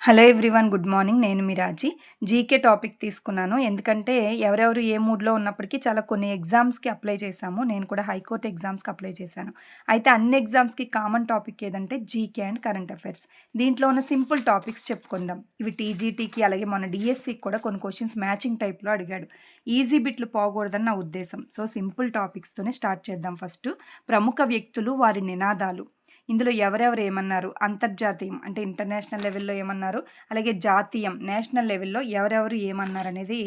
Hello everyone good morning. నేను మీ రాజీ. GK topic తీసుకున్నాను. ఎందుకంటే ఎవరెవరు ఏ మూడ్లో ఉన్నప్పటికీ చాలా కొన్ని ఎగ్జామ్స్కి అప్లై చేశాము. నేను కూడా హైకోర్టు ఎగ్జామ్స్కి అప్లై చేశాను. అయితే అన్ని ఎగ్జామ్స్కి కామన్ టాపిక్ ఏదంటే జీకే అండ్ కరెంట్ అఫైర్స్. దీంట్లో ఉన్న సింపుల్ టాపిక్స్ చెప్పుకుందాం. ఇవి టీజీటీకి అలాగే మన డిఎస్సికి కూడా కొన్ని క్వశ్చన్స్ మ్యాచింగ్ టైప్లో అడిగాడు. ఈజీ బిట్లు పోకూడదని నా ఉద్దేశం. సో సింపుల్ టాపిక్స్తోనే స్టార్ట్ చేద్దాం ఫస్ట్. ప్రముఖ వ్యక్తులు వారి నినాదాలు. ఇందులో ఎవరెవరు ఏమన్నారు? అంతర్జాతీయం అంటే ఇంటర్నేషనల్ లెవెల్లో ఏమన్నారు? అలాగే జాతీయం నేషనల్ లెవెల్లో ఎవరెవరు ఏమన్నారు అనేది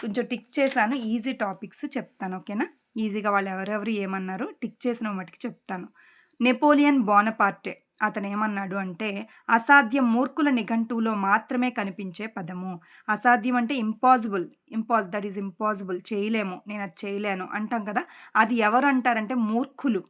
కొంచెం టిక్ చేశాను. ఈజీ టాపిక్స్ చెప్తాను ఓకేనా? ఈజీగా వాళ్ళు ఎవరెవరు ఏమన్నారు టిక్ చేసిన మటుకు చెప్తాను. నెపోలియన్ బోనపార్టే అతను ఏమన్నాడు అంటే అసాధ్యం మూర్ఖుల నిఘంటువులో మాత్రమే కనిపించే పదము. అసాధ్యం అంటే ఇంపాసిబుల్ ఇంపాజ్ దట్ ఈజ్ ఇంపాసిబుల్ చేయలేము నేను అది చేయలేను అంటాం కదా? అది ఎవరు అంటారంటే మూర్ఖులు.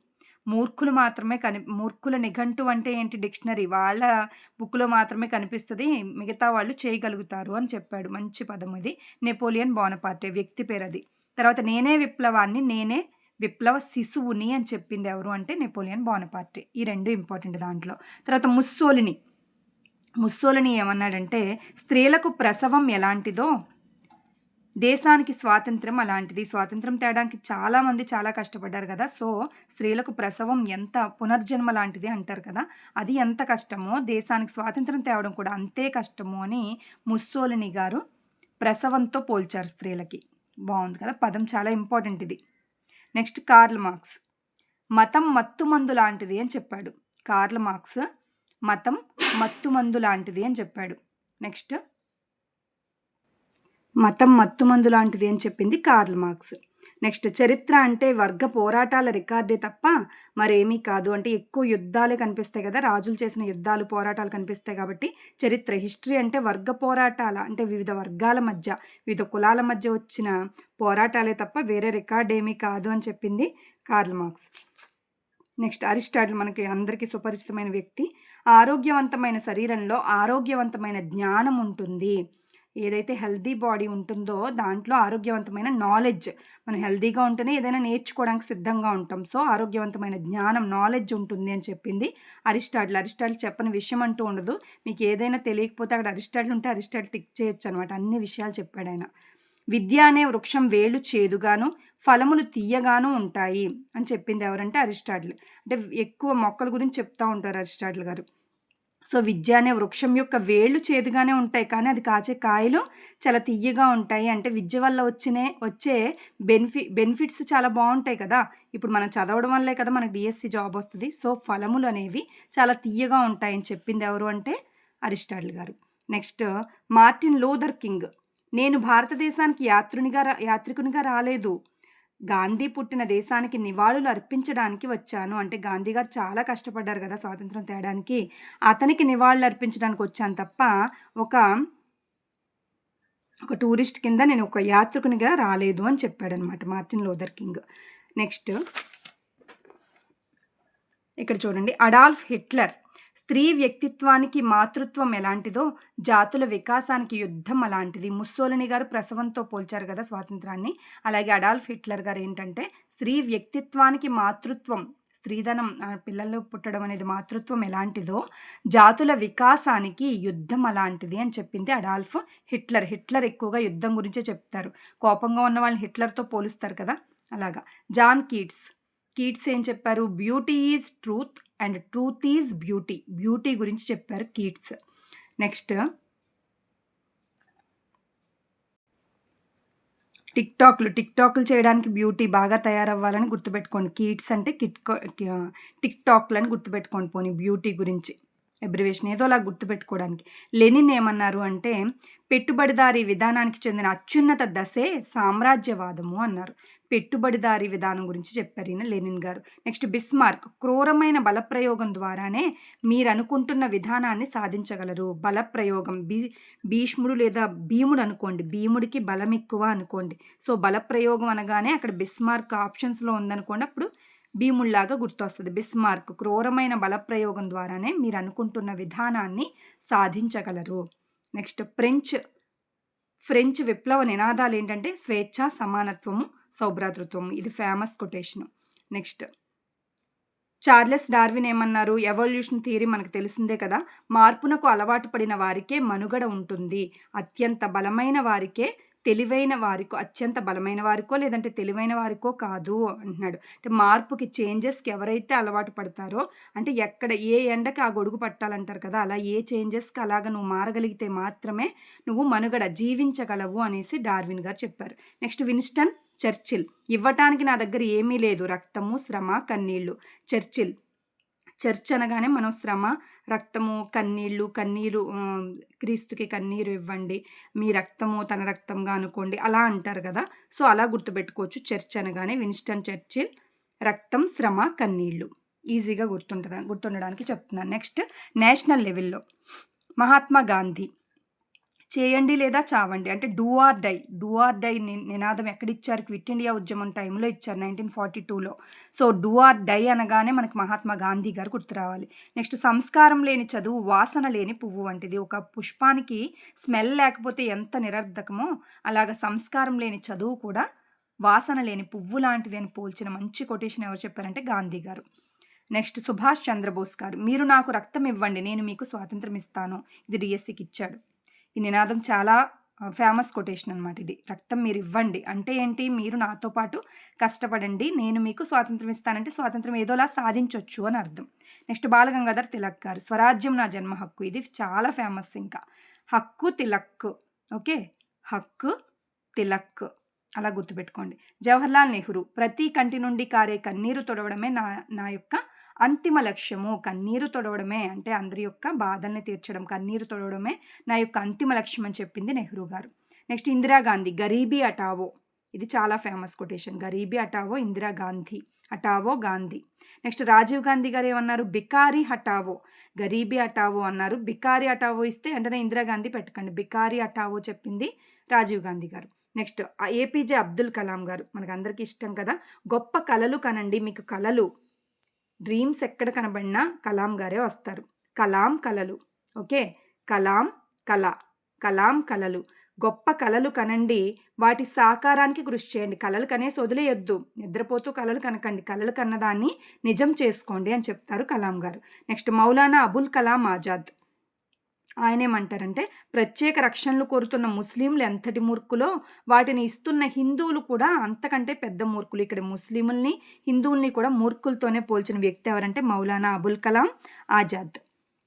మూర్ఖులు మాత్రమే కని మూర్ఖుల నిఘంటు అంటే ఏంటి డిక్షనరీ? వాళ్ళ బుక్లో మాత్రమే కనిపిస్తుంది మిగతా వాళ్ళు చేయగలుగుతారు అని చెప్పాడు. మంచి పదం ఇది నెపోలియన్ బోనపార్టే వ్యక్తి పేరు అది తర్వాత నేనే విప్లవాన్ని నేనే విప్లవ శిశువుని అని చెప్పింది ఎవరు అంటే నెపోలియన్ బోనపార్టే. ఈ రెండు ఇంపార్టెంట్ దాంట్లో. తర్వాత ముస్సోలిని. ముస్సోలిని ఏమన్నాడంటే స్త్రీలకు ప్రసవం ఎలాంటిదో దేశానికి స్వాతంత్రం అలాంటిది. స్వాతంత్రం తేడానికి చాలామంది చాలా కష్టపడ్డారు కదా. సో స్త్రీలకు ప్రసవం ఎంత పునర్జన్మ లాంటిది అంటారు కదా. అది ఎంత కష్టమో దేశానికి స్వాతంత్రం తేవడం కూడా అంతే కష్టము అని ముస్సోలిని గారు ప్రసవంతో పోల్చారు స్త్రీలకి. బాగుంది కదా. పదం చాలా ఇంపార్టెంట్ ఇది. Next Karl Marx. మతం మత్తుమందు లాంటిది అని చెప్పాడు. కార్ల్ మార్క్స్ మతం మత్తుమందు లాంటిది అని చెప్పాడు. నెక్స్ట్ మతం మత్తుమందు లాంటిది అని చెప్పింది కార్ల్ మార్క్స్. నెక్స్ట్ చరిత్ర అంటే వర్గ పోరాటాల రికార్డే తప్ప మరేమీ కాదు. అంటే ఎక్కువ యుద్ధాలే కనిపిస్తాయి కదా రాజులు చేసిన యుద్ధాలు పోరాటాలు కనిపిస్తాయి కాబట్టి చరిత్ర హిస్టరీ అంటే వర్గ పోరాటాల అంటే వివిధ వర్గాల మధ్య వివిధ కులాల మధ్య వచ్చిన పోరాటాలే తప్ప వేరే రికార్డ్ ఏమీ కాదు అని చెప్పింది కార్ల్ మార్క్స్. నెక్స్ట్ అరిస్టాటిల్ మనకి అందరికీ సుపరిచితమైన వ్యక్తి. ఆరోగ్యవంతమైన శరీరంలో ఆరోగ్యవంతమైన జ్ఞానం ఉంటుంది. ఏదైతే హెల్దీ బాడీ ఉంటుందో దాంట్లో ఆరోగ్యవంతమైన నాలెడ్జ్ మనం హెల్దీగా ఉంటేనే ఏదైనా నేర్చుకోవడానికి సిద్ధంగా ఉంటాం. సో ఆరోగ్యవంతమైన జ్ఞానం నాలెడ్జ్ ఉంటుంది అని చెప్పింది అరిస్టాటిల్. అరిస్టాటిల్ చెప్పని విషయం అంటూ ఉండదు. మీకు ఏదైనా తెలియకపోతే అక్కడ అరిస్టాటిల్ ఉంటే అరిస్టాటిల్ టిక్ చేయొచ్చు అనమాట. అన్ని విషయాలు చెప్పాడు ఆయన. విద్య అనే వృక్షం వేళ్ళు చేదుగాను ఫలములు తీయగాను ఉంటాయి అని చెప్పింది ఎవరంటే అరిస్టాటిల్. అంటే ఎక్కువ మొక్కల గురించి చెప్తూ ఉంటారు అరిస్టాటిల్ గారు. సో విద్య అనే వృక్షం యొక్క వేళ్ళు చేదుగానే ఉంటాయి కానీ అది కాచే కాయలు చాలా తీయగా ఉంటాయి. అంటే విద్య వల్ల వచ్చినే వచ్చే బెనిఫి బెనిఫిట్స్ చాలా బాగుంటాయి కదా. ఇప్పుడు మనం చదవడం వల్లే కదా మనకు డిఎస్సి జాబ్ వస్తుంది. సో ఫలములు అనేవి చాలా తీయగా ఉంటాయని చెప్పింది ఎవరు అంటే Aristotle garu. Next Martin Luther King. నేను భారతదేశానికి యాత్రునిగా యాత్రికునిగా రాలేదు. గాంధీ పుట్టిన దేశానికి నివాళులు అర్పించడానికి వచ్చాను. అంటే గాంధీ గారు చాలా కష్టపడ్డారు కదా స్వాతంత్రం తేడానికి. అతనికి నివాళులు అర్పించడానికి వచ్చాను తప్ప ఒక ఒక టూరిస్ట్ కింద నేను ఒక యాత్రికునిగా రాలేదు అని చెప్పాడనమాట మార్టిన్ లోదర్ కింగ్. నెక్స్ట్ ఇక్కడ చూడండి అడాల్ఫ్ హిట్లర్ స్త్రీ వ్యక్తిత్వానికి మాతృత్వం ఎలాంటిదో జాతుల వికాసానికి యుద్ధం అలాంటిది. ముస్సోలిని గారు ప్రసవంతో పోల్చారు కదా స్వాతంత్రాన్ని. అలాగే అడాల్ఫ్ హిట్లర్ గారు ఏంటంటే స్త్రీ వ్యక్తిత్వానికి మాతృత్వం స్త్రీధనం పిల్లలు పుట్టడం అనేది మాతృత్వం ఎలాంటిదో జాతుల వికాసానికి యుద్ధం అలాంటిది అని చెప్పింది అడాల్ఫ్ హిట్లర్. హిట్లర్ ఎక్కువగా యుద్ధం గురించే చెప్తారు. కోపంగా ఉన్న వాళ్ళని హిట్లర్తో పోలుస్తారు కదా. అలాగా. John Keats. కీట్స్ ఏం చెప్పారు? Beauty is truth and truth is beauty. Beauty గురించి చెప్పారు కీట్స్. నెక్స్ట్. టిక్ టాక్లు టిక్ టాక్లు చేయడానికి బ్యూటీ బాగా తయారవ్వాలని గుర్తుపెట్టుకోండి. కీట్స్ అంటే కిట్ టిక్ టాక్లు అని గుర్తుపెట్టుకోండి పోనీ బ్యూటీ గురించి. ఎబ్రివేషన్ ఏదో అలా గుర్తుపెట్టుకోవడానికి. లెనిన్ ఏమన్నారు అంటే పెట్టుబడిదారీ విధానానికి చెందిన అత్యున్నత దశే సామ్రాజ్యవాదము అన్నారు. పెట్టుబడిదారీ విధానం గురించి చెప్పారు ఈయన లెనిన్ గారు. నెక్స్ట్ బిస్మార్క్ క్రూరమైన బలప్రయోగం ద్వారానే మీరు అనుకుంటున్న విధానాన్ని సాధించగలరు. బలప్రయోగం భీ భీష్ముడు లేదా భీముడు అనుకోండి భీముడికి బలం ఎక్కువ అనుకోండి. సో బలప్రయోగం అనగానే అక్కడ బిస్మార్క్ ఆప్షన్స్లో ఉందనుకోండి అప్పుడు భీముళ్ళాగా గుర్తొస్తుంది. బిస్మార్క్ క్రూరమైన బలప్రయోగం ద్వారానే మీరు అనుకుంటున్న విధానాన్ని సాధించగలరు. నెక్స్ట్ ఫ్రెంచ్ ఫ్రెంచ్ విప్లవ నినాదాలు ఏంటంటే స్వేచ్ఛ సమానత్వము సౌభ్రాతృత్వం. ఇది famous quotation next Charles Darwin ఏమన్నారు? ఎవల్యూషన్ థియరీ మనకు తెలిసిందే కదా. మార్పునకు అలవాటు పడిన వారికే మనుగడ ఉంటుంది. అత్యంత బలమైన వారికే తెలివైన వారికో అత్యంత బలమైన వారికో లేదంటే తెలివైన వారికో కాదు అంటున్నాడు. అంటే మార్పుకి చేంజెస్కి ఎవరైతే అలవాటు పడతారో అంటే ఎక్కడ ఏ ఎండకి ఆ గొడుగు పట్టాలంటారు కదా అలా ఏ చేంజెస్కి అలాగ నువ్వు మారగలిగితే మాత్రమే నువ్వు మనుగడ జీవించగలవు అనేసి డార్విన్ గారు చెప్పారు. Next Winston Churchill. ఇవ్వటానికి నా దగ్గర ఏమీ లేదు. రక్తము శ్రమ కన్నీళ్ళు. చర్చిల్. చర్చ్ అనగానే మనం శ్రమ రక్తము కన్నీళ్ళు కన్నీరు క్రీస్తుకి కన్నీరు ఇవ్వండి. మీ రక్తము తన రక్తంగా అనుకోండి. అలా అంటారు కదా. సో అలా గుర్తుపెట్టుకోవచ్చు. చర్చ్ అనగానే విన్స్టన్ చర్చిల్ రక్తం శ్రమ కన్నీళ్ళు. ఈజీగా గుర్తుంటుంది గుర్తుండడానికి చెప్తున్నాను. నెక్స్ట్ నేషనల్ లెవెల్లో. మహాత్మా గాంధీ. చేయండి లేదా చావండి. అంటే do or die do or die నినాదం ఎక్కడిచ్చారు? క్విట్ ఇండియా ఉద్యమం టైంలో ఇచ్చారు నైన్టీన్ ఫార్టీ టూలో. సో డూ ఆర్ డై అనగానే మనకి మహాత్మా గాంధీ గారు గుర్తు రావాలి. నెక్స్ట్ సంస్కారం లేని చదువు వాసన లేని పువ్వు వంటిది. ఒక పుష్పానికి స్మెల్ లేకపోతే ఎంత నిరర్ధకమో అలాగ సంస్కారం లేని చదువు కూడా వాసన లేని పువ్వు లాంటిది అని పోల్చిన మంచి కొటేషన్ ఎవరు చెప్పారంటే గాంధీ గారు. నెక్స్ట్ సుభాష్ చంద్రబోస్ గారు. మీరు నాకు రక్తం ఇవ్వండి నేను మీకు స్వాతంత్రం ఇస్తాను. ఇది డిఎస్సికి ఇచ్చాడు. ఈ నినాదం చాలా ఫేమస్ కొటేషన్ అనమాట ఇది. రక్తం మీరు ఇవ్వండి. అంటే ఏంటి? మీరు నాతో పాటు కష్టపడండి. నేను మీకు స్వాతంత్రం ఇస్తానంటే స్వాతంత్రం ఏదోలా సాధించవచ్చు అని అర్థం. నెక్స్ట్ బాలగంగాధర్ తిలక్ గారు స్వరాజ్యం నా జన్మ హక్కు ఇది చాలా ఫేమస్ ఇంకా. హక్కు తిలక్ ఓకే? హక్కు తిలక్ అలా గుర్తుపెట్టుకోండి. జవహర్లాల్ నెహ్రూ ప్రతి కంటి నుండి కారే కన్నీరు తొడవడమే నా నా యొక్క అంతిమ లక్ష్యము కన్నీరు తొడవడమే. అంటే అందరి యొక్క బాధల్ని తీర్చడం కన్నీరు తొడవడమే నా యొక్క అంతిమ లక్ష్యం అని చెప్పింది నెహ్రూ గారు. నెక్స్ట్ ఇందిరాగాంధీ గరీబీ అటావో. ఇది చాలా famous quotation. Garibi అటావో Indira Gandhi అటావో Gandhi. Next Rajiv Gandhi గారు ఏమన్నారు? బికారి హటావో గరీబీ అటావో అన్నారు. బికారి అటావో ఇస్తే వెంటనే ఇందిరాగాంధీ పెట్టకండి. బికారీ అటావో చెప్పింది రాజీవ్ గాంధీ గారు. నెక్స్ట్ ఏపీజే అబ్దుల్ కలాం గారు. మనకు అందరికీ ఇష్టం కదా. గొప్ప కళలు కనండి. మీకు కళలు డ్రీమ్స్ ఎక్కడ కనబడినా కలాం గారే వస్తారు. కలాం కలలు. ఓకే? కలాం కళ. కలాం కలలు. గొప్ప కళలు కనండి. వాటి సాకారానికి కృషి చేయండి. కళలు కనేసి వదిలేయొద్దు. నిద్రపోతూ కళలు కనకండి. కళలు కన్నదాన్ని నిజం చేసుకోండి అని చెప్తారు కలాం గారు. నెక్స్ట్ మౌలానా అబుల్ కలాం ఆజాద్. ఆయనేమంటారంటే ప్రత్యేక రక్షణలు కోరుతున్న ముస్లింలు ఎంతటి మూర్ఖులో వాటిని ఇస్తున్న హిందువులు కూడా అంతకంటే పెద్ద మూర్ఖులు. ఇక్కడ ముస్లింల్ని హిందువుల్ని కూడా మూర్ఖులతోనే పోల్చిన వ్యక్తి ఎవరంటే మౌలానా అబుల్ కలాం ఆజాద్.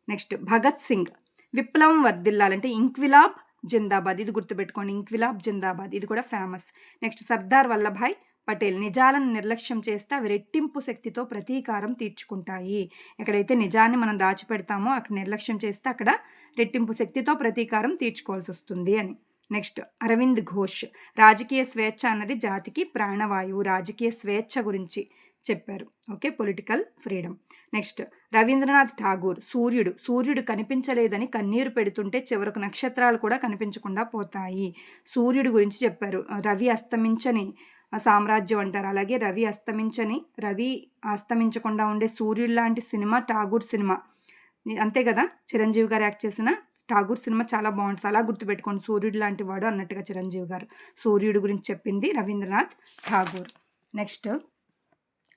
నెక్స్ట్ భగత్ సింగ్. విప్లవం వర్దిల్లాలంటే ఇంక్విలాబ్ జిందాబాద్. ఇది గుర్తుపెట్టుకోండి ఇంక్విలాబ్ జిందాబాద్. ఇది కూడా ఫేమస్. నెక్స్ట్ సర్దార్ వల్లభాయ్ పటేల్ నిజాలను నిర్లక్ష్యం చేస్తే అవి రెట్టింపు శక్తితో ప్రతీకారం తీర్చుకుంటాయి. ఎక్కడైతే నిజాన్ని మనం దాచిపెడతామో అక్కడ నిర్లక్ష్యం చేస్తే అక్కడ రెట్టింపు శక్తితో ప్రతీకారం తీర్చుకోవాల్సి వస్తుంది అని. నెక్స్ట్ అరవింద్ ఘోష్ రాజకీయ స్వేచ్ఛ అన్నది జాతికి ప్రాణవాయువు రాజకీయ స్వేచ్ఛ గురించి చెప్పారు. Okay political freedom. Next Rabindranath Tagore సూర్యుడు. సూర్యుడు కనిపించలేదని కన్నీరు పెడుతుంటే చివరకు నక్షత్రాలు కూడా కనిపించకుండా పోతాయి. సూర్యుడు గురించి చెప్పారు. రవి అస్తమించని సామ్రాజ్యం అంటారు. అలాగే రవి అస్తమించని రవి అస్తమించకుండా ఉండే సూర్యుడు లాంటి సినిమా ఠాగూర్ సినిమా. అంతే కదా? చిరంజీవి గారు యాక్ట్ చేసిన ఠాగూర్ సినిమా చాలా బాగుంటుంది. అలా గుర్తుపెట్టుకోండి. సూర్యుడు లాంటి వాడు అన్నట్టుగా చిరంజీవి గారు. సూర్యుడు గురించి చెప్పింది రవీంద్రనాథ్ ఠాగూర్. నెక్స్ట్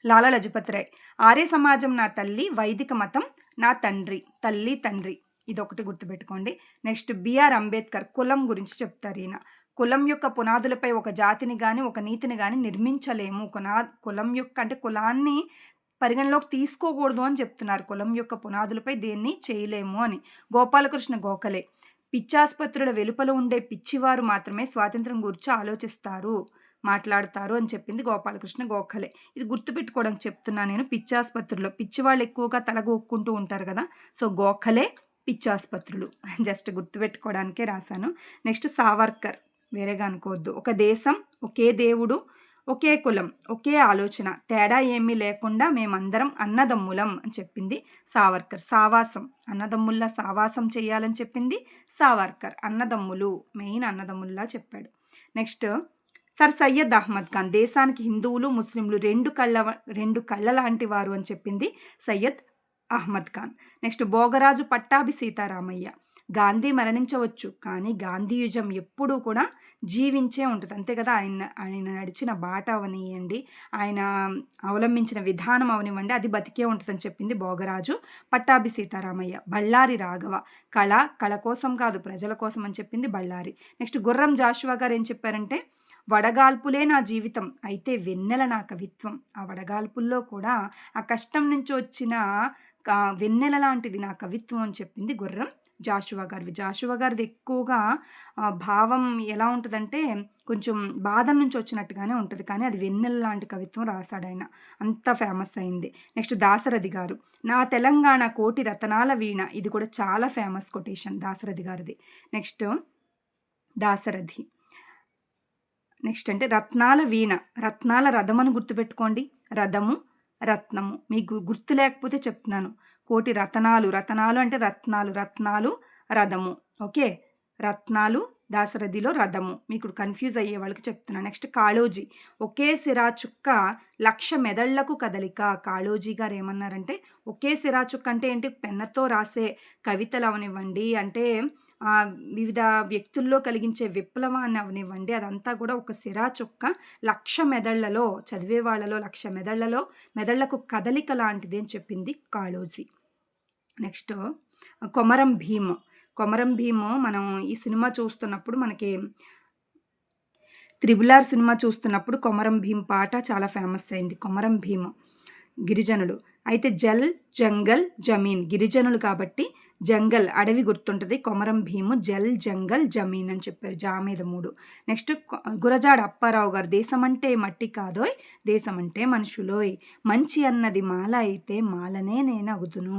లాలా లజపతి రాయ్. ఆర్య సమాజం నా తల్లి వైదిక మతం నా తండ్రి. తల్లి తండ్రి. ఇదొకటి గుర్తుపెట్టుకోండి. నెక్స్ట్ బిఆర్ అంబేద్కర్ కులం గురించి చెప్తారు ఈయన. కులం యొక్క పునాదులపై ఒక జాతిని కానీ ఒక నీతిని కానీ నిర్మించలేము. కునా కులం యొక్క అంటే కులాన్ని పరిగణలోకి తీసుకోకూడదు అని చెప్తున్నారు. కులం యొక్క పునాదులపై దేన్ని చేయలేము అని. గోపాలకృష్ణ గోఖలే పిచ్చాసుపత్రుల వెలుపల ఉండే పిచ్చివారు మాత్రమే స్వాతంత్రం గురించి ఆలోచిస్తారు మాట్లాడతారు అని చెప్పింది గోపాలకృష్ణ గోఖలే. ఇది గుర్తుపెట్టుకోవడానికి చెప్తున్నా నేను పిచ్చాసుపత్రుల్లో పిచ్చివాళ్ళు ఎక్కువగా తలగొక్కుంటూ ఉంటారు కదా. సో గోఖలే పిచ్చాసుపత్రులు. జస్ట్ గుర్తుపెట్టుకోవడానికే రాశాను. నెక్స్ట్ సావర్కర్ వేరేగా అనుకోవద్దు. ఒక దేశం ఒకే దేవుడు ఒకే కులం ఒకే ఆలోచన తేడా ఏమీ లేకుండా మేమందరం అన్నదమ్ములం అని చెప్పింది సావర్కర్. సావాసం. అన్నదమ్ముల్లా సావాసం చేయాలని చెప్పింది సావర్కర్. అన్నదమ్ములు మెయిన్ అన్నదమ్ముల్లా చెప్పాడు. నెక్స్ట్ సర్ సయ్యద్ అహ్మద్ ఖాన్ దేశానికి హిందువులు ముస్లింలు రెండు కళ్ళ రెండు కళ్ళ లాంటి వారు అని చెప్పింది సయ్యద్ అహ్మద్ ఖాన్. నెక్స్ట్ భోగరాజు పట్టాభి సీతారామయ్య. గాంధీ మరణించవచ్చు. కానీ గాంధీయుజం ఎప్పుడూ కూడా జీవించే ఉంటుంది. అంతే కదా ఆయన ఆయన నడిచిన బాట అవనివ్వండి ఆయన అవలంబించిన విధానం అవనివ్వండి. అది బతికే ఉంటుందని చెప్పింది భోగరాజు పట్టాభి సీతారామయ్య. బళ్ళారి రాఘవ. కళ కళ కోసం కాదు ప్రజల కోసం అని చెప్పింది బళ్ళారి. నెక్స్ట్ గుర్రం జాషువా గారు ఏం చెప్పారంటే వడగాల్పులే నా జీవితం అయితే వెన్నెల నా కవిత్వం. ఆ వడగాల్పుల్లో కూడా ఆ కష్టం నుంచి వచ్చిన వెన్నెల లాంటిది నా కవిత్వం అని చెప్పింది గుర్రం. జాషువా గారివి. జాషువా గారిది ఎక్కువగా భావం ఎలా ఉంటుందంటే కొంచెం బాధ నుంచి వచ్చినట్టుగానే ఉంటుంది. కానీ అది వెన్నెల లాంటి కవిత్వం రాశాడు ఆయన అంత ఫేమస్ అయింది. నెక్స్ట్ దాసరథి గారు. నా తెలంగాణ కోటి రతనాల వీణ. ఇది కూడా చాలా ఫేమస్ కొటేషన్ దాసరథి గారిది. నెక్స్ట్ దాసరథి నెక్స్ట్ అంటే రత్నాల వీణ. రత్నాల రథమని గుర్తుపెట్టుకోండి. రథము రత్నము. మీకు గుర్తు లేకపోతే చెప్తున్నాను. కోటి రతనాలు రతనాలు అంటే రత్నాలు రత్నాలు రథము. ఓకే? రత్నాలు దాసరథిలో రథము. మీకు కన్ఫ్యూజ్ అయ్యే వాళ్ళకి చెప్తున్నాను నెక్స్ట్ కాళోజీ. ఒకే సిరా చుక్క లక్ష మెదళ్ళకు కదలిక. కాళోజీ గారు ఏమన్నారంటే ఒకే సిరా చుక్క అంటే ఏంటి? పెన్నతో రాసే కవితలు అవనివ్వండి. అంటే వివిధ వ్యక్తుల్లో కలిగించే విప్లవాన్ని అవనివ్వండి. అదంతా కూడా ఒక సిరా చుక్క లక్ష మెదళ్ళలో చదివే వాళ్ళలో లక్ష మెదళ్ళలో మెదళ్ళకు కదలిక లాంటిది అని చెప్పింది కాళోజీ. నెక్స్ట్ కొమరం భీమ్. కొమరం భీమ్ మనం ఈ సినిమా చూస్తున్నప్పుడు మనకి త్రిబులార్ సినిమా చూస్తున్నప్పుడు కొమరం భీమ్ పాట చాలా ఫేమస్ అయింది. కొమరం భీమ్ గిరిజనులు అయితే జల్ జంగల్ జమీన్ గిరిజనులు కాబట్టి జంగల్ అడవి గుర్తుంటుంది. కొమరం భీము జల్ జంగల్ జమీన్ అని చెప్పారు జా మీద మూడు. నెక్స్ట్ గురజాడ అప్పారావు గారు దేశం అంటే మట్టి కాదోయ్ దేశం అంటే మనుషులోయ్. మంచి అన్నది మాల అయితే మాలనే నేను అగుతును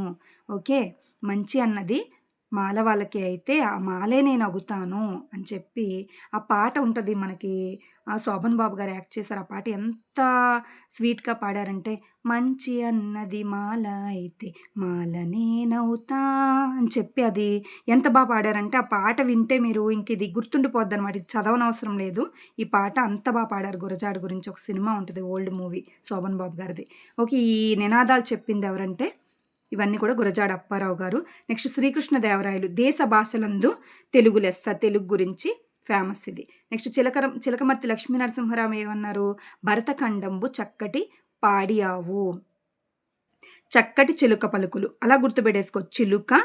ఓకే? మంచి అన్నది మాల వాళ్ళకి అయితే ఆ మాలే నేను అగుతాను అని చెప్పి ఆ పాట ఉంటుంది మనకి. ఆ శోభన్ బాబు గారు యాక్ట్ చేశారు ఆ పాట. ఎంత స్వీట్గా పాడారంటే మంచి అన్నది మాల అయితే మాల నేనవుతా అని చెప్పి అది ఎంత బాగా పాడారంటే ఆ పాట వింటే మీరు ఇంక ఇది గుర్తుండిపోద్ది అనమాట ఇది చదవనవసరం లేదు. ఈ పాట అంత బాగా పాడారు. గురజాడు గురించి ఒక సినిమా ఉంటుంది ఓల్డ్ మూవీ శోభన్ బాబు గారిది. ఓకే ఈ నినాదాలు చెప్పింది ఎవరంటే ఇవన్నీ కూడా గురజాడ అప్పారావు గారు. నెక్స్ట్ శ్రీకృష్ణదేవరాయలు దేశ భాషలందు తెలుగు లెస్స తెలుగు గురించి ఫేమస్ ఇది. నెక్స్ట్ చిలకర చిలకమర్తి లక్ష్మీ నరసింహరావు ఏమన్నారు? భరతఖండంబు చక్కటి పాడియావు. చక్కటి చిలుక పలుకులు. అలా గుర్తుపెట్టేసుకో చిలుక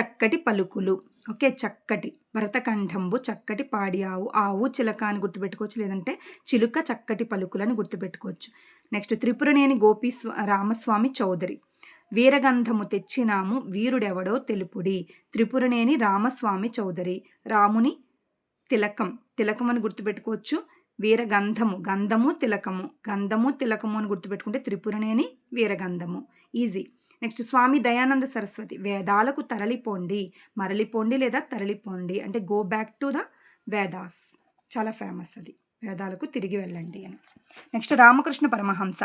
చక్కటి పలుకులు. ఓకే? చక్కటి. భరతఖండంబు చక్కటి పాడి ఆవు ఆవు చిలక అని గుర్తుపెట్టుకోవచ్చు. లేదంటే చిలుక చక్కటి పలుకులని గుర్తుపెట్టుకోవచ్చు. నెక్స్ట్ త్రిపురనేని గోపీ రామస్వామి చౌదరి. వీరగంధము తెచ్చినాము వీరుడెవడో తెలుపుడి. త్రిపురనేని రామస్వామి చౌదరి. రాముని తిలకం. తిలకం అని గుర్తుపెట్టుకోవచ్చు. వీరగంధము. గంధము తిలకము. గంధము తిలకము అని గుర్తుపెట్టుకుంటే త్రిపురనేని వీరగంధము. ఈజీ. నెక్స్ట్ స్వామి దయానంద సరస్వతి. వేదాలకు తరలిపోండి. మరలిపోండి లేదా తరలిపోండి. అంటే go back to the Vedas. చాలా ఫేమస్ అది. వేదాలకు తిరిగి వెళ్ళండి అని. నెక్స్ట్ రామకృష్ణ పరమహంస.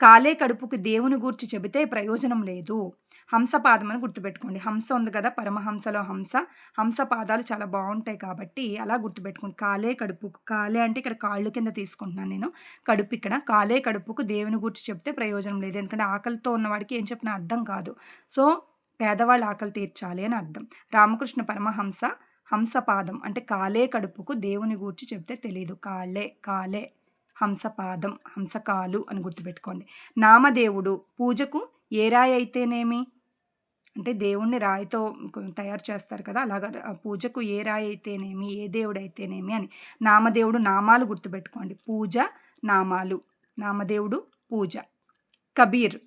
కాలే కడుపుకు దేవుని గూర్చి చెబితే ప్రయోజనం లేదు. హంసపాదం అని గుర్తుపెట్టుకోండి. హంస ఉంది కదా పరమహంసలో హంస. హంసపాదాలు చాలా బాగుంటాయి కాబట్టి అలా గుర్తుపెట్టుకోండి. కాలే కడుపుకు కాలే అంటే ఇక్కడ కాళ్ళు కింద తీసుకుంటున్నాను నేను. కడుపు ఇక్కడ. కాలే కడుపుకు దేవుని గురించి చెప్తే ప్రయోజనం లేదు. ఎందుకంటే ఆకలితో ఉన్నవాడికి ఏం చెప్పినా అర్థం కాదు. సో పేదవాళ్ళు ఆకలి తీర్చాలి అని అర్థం. రామకృష్ణ పరమహంస హంసపాదం అంటే కాలే కడుపుకు దేవుని గూర్చి చెప్తే తెలియదు కాళ్ళే కాలే. హంసపాదం హంసకాలు అని గుర్తుపెట్టుకోండి. నామదేవుడు పూజకు ఏ రాయి అయితేనేమి? అంటే దేవుణ్ణి రాయితో తయారు చేస్తారు కదా అలాగా పూజకు ఏ రాయి అయితేనేమి? ఏ దేవుడు అయితేనేమి అని నామదేవుడు నామాలు గుర్తుపెట్టుకోండి. పూజ నామాలు. నామదేవుడు పూజ. కబీర్.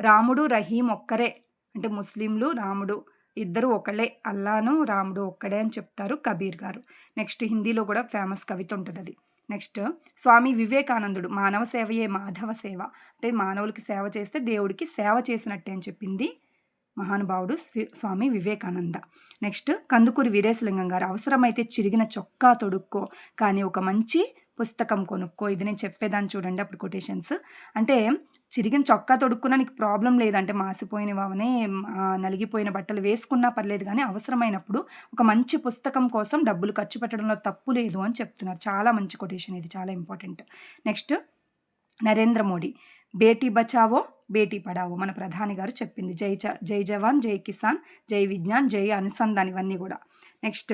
రాముడు రహీం ఒక్కరే. అంటే ముస్లింలు రాముడు ఇద్దరు ఒకళ్ళే. అల్లాను రాముడు ఒక్కడే అని చెప్తారు కబీర్ గారు. నెక్స్ట్ హిందీలో కూడా ఫేమస్ కవిత ఉంటుంది అది నెక్స్ట్ స్వామి వివేకానందుడు మానవ సేవయే మాధవ సేవ. అంటే మానవులకి సేవ చేస్తే దేవుడికి సేవ చేసినట్టే అని చెప్పింది మహానుభావుడు స్వామి వివేకానంద. నెక్స్ట్ కందుకూరి వీరేశలింగం గారు అవసరమైతే చిరిగిన చొక్కా తొడుక్కో కానీ ఒక మంచి పుస్తకం కొనుక్కో ఇది నేను చెప్పేదాన్ని చూడండి అప్పుడు కొటేషన్స్ అంటే చిరిగిన చొక్కా తొడుక్కున్నా నీకు ప్రాబ్లం లేదంటే మాసిపోయినవనే నలిగిపోయిన బట్టలు వేసుకున్నా పర్లేదు కానీ అవసరమైనప్పుడు ఒక మంచి పుస్తకం కోసం డబ్బులు ఖర్చు పెట్టడంలో తప్పు లేదు అని చెప్తున్నారు. చాలా మంచి కొటేషన్ ఇది చాలా ఇంపార్టెంట్ నెక్స్ట్ నరేంద్ర మోడీ. బేటీ బచావో బేటీ పడావో మన ప్రధాని గారు చెప్పింది. జై చ జై జవాన్ జై కిసాన్ జై విజ్ఞాన్ జై అనుసంధాన్ ఇవన్నీ కూడా. నెక్స్ట్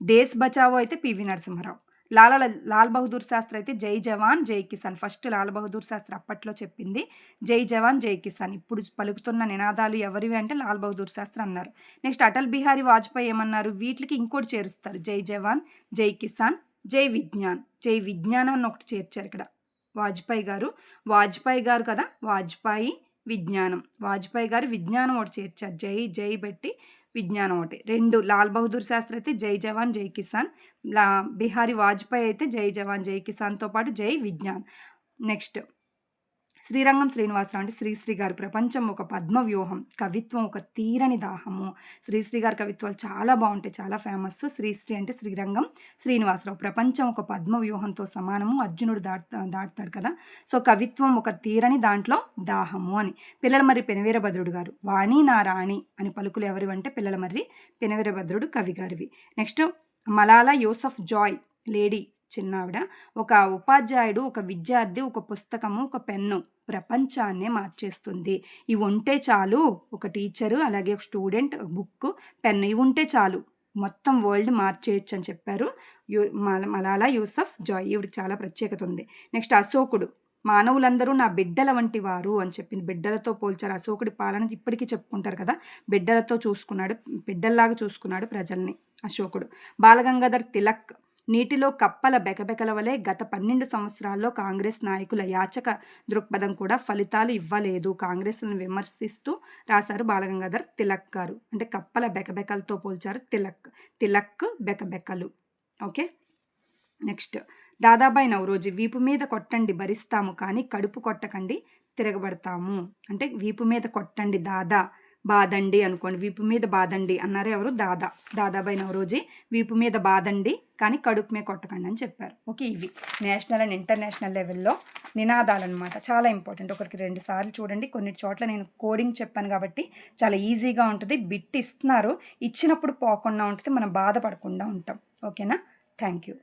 దేశ్ బచావో అయితే పివి నరసింహారావు. లాల లాల్ బహదూర్ శాస్త్రి అయితే జై జవాన్ జై కిసాన్. ఫస్ట్ లాల్ బహదూర్ శాస్త్రి అప్పట్లో చెప్పింది జై జవాన్ జై కిసాన్. ఇప్పుడు పలుకుతున్న నినాదాలు ఎవరివి అంటే లాల్ బహదూర్ శాస్త్రి అన్నారు. నెక్స్ట్ అటల్ బిహారీ వాజ్పేయి ఏమన్నారు? వీటికి ఇంకోటి చేరుస్తారు. జై జవాన్ జై కిసాన్ జై విజ్ఞాన్. జై విజ్ఞానం అని ఒకటి చేర్చారు ఇక్కడ వాజ్పేయి గారు. వాజ్పేయి గారు కదా? వాజ్పేయి విజ్ఞానం. వాజ్పేయి గారు విజ్ఞానం ఒకటి చేర్చారు. జై జై పెట్టి విజ్ఞానం ఒకటి. రెండు లాల్ బహదూర్ శాస్త్రి అయితే జై జవాన్ జై కిసాన్. లా బిహారీ వాజ్పేయి అయితే జై జవాన్ జై కిసాన్తో పాటు జై విజ్ఞాన్. నెక్స్ట్ శ్రీరంగం శ్రీనివాసరావు అంటే శ్రీశ్రీ గారు ప్రపంచం ఒక పద్మ వ్యూహం కవిత్వం ఒక తీరని దాహము. శ్రీశ్రీ గారి కవిత్వాలు చాలా బాగుంటాయి చాలా ఫేమస్ శ్రీశ్రీ అంటే శ్రీరంగం శ్రీనివాసరావు. ప్రపంచం ఒక పద్మ వ్యూహంతో సమానము. అర్జునుడు దాట్ దాటుతాడు కదా. సో కవిత్వం ఒక తీరని దాంట్లో దాహము అని. పిల్లల మరి పెనవీరభద్రుడు గారు వాణి నా రాణి అని పలుకులు ఎవరు అంటే పిల్లల మర్రి పెనవీరభద్రుడు కవి గారివి. Next Malala Yousafzai lady చిన్నావిడ ఒక ఉపాధ్యాయుడు ఒక విద్యార్థి ఒక పుస్తకము ఒక పెన్ను ప్రపంచాన్నే మార్చేస్తుంది. ఇవి ఉంటే చాలు ఒక టీచరు అలాగే ఒక స్టూడెంట్ బుక్ పెన్ను ఇవి ఉంటే చాలు. మొత్తం వరల్డ్ మార్చేయచ్చు అని చెప్పారు యూ మల- మలాలా యూసఫ్ జాయ్. ఈవిడికి చాలా ప్రత్యేకత ఉంది. నెక్స్ట్ అశోకుడు. మానవులందరూ నా బిడ్డల వంటి వారు అని చెప్పింది. బిడ్డలతో పోల్చారు. అశోకుడి పాలన ఇప్పటికీ చెప్పుకుంటారు కదా. బిడ్డలతో చూసుకున్నాడు బిడ్డల్లాగా చూసుకున్నాడు ప్రజల్ని అశోకుడు. బాలగంగాధర్ తిలక్ నీటిలో కప్పల బెకబెకల వలె గత పన్నెండు సంవత్సరాల్లో కాంగ్రెస్ నాయకుల యాచక దృక్పథం కూడా ఫలితాలు ఇవ్వలేదు. కాంగ్రెస్ను విమర్శిస్తూ రాశారు బాలగంగాధర్ తిలక్ గారు. అంటే కప్పల బెకబెకలతో పోల్చారు తిలక్ తిలక్ బెకబెకలు. ఓకే? నెక్స్ట్. దాదాబాయి నవరోజు వీపు మీద కొట్టండి భరిస్తాము కానీ కడుపు కొట్టకండి తిరగబడతాము. అంటే వీపు మీద కొట్టండి దాదా బాదండి అనుకోండి. వీపు మీద బాదండి అన్నారు ఎవరు? దాదా. దాదాబాయి నవరోజీ. వీపు మీద బాదండి కానీ కడుపు మీద కొట్టకండి అని చెప్పారు. ఓకే ఇవి. నేషనల్ అండ్ ఇంటర్నేషనల్ లెవెల్లో నినాదాలు అనమాట చాలా ఇంపార్టెంట్. ఒకరికి రెండు సార్లు చూడండి. కొన్ని చోట్ల నేను కోడింగ్ చెప్పాను కాబట్టి చాలా ఈజీగా ఉంటుంది. బిట్ ఇస్తున్నారు. ఇచ్చినప్పుడు పోకుండా ఉంటుంది. మనం బాధపడకుండా ఉంటాం. ఓకేనా? Thank you.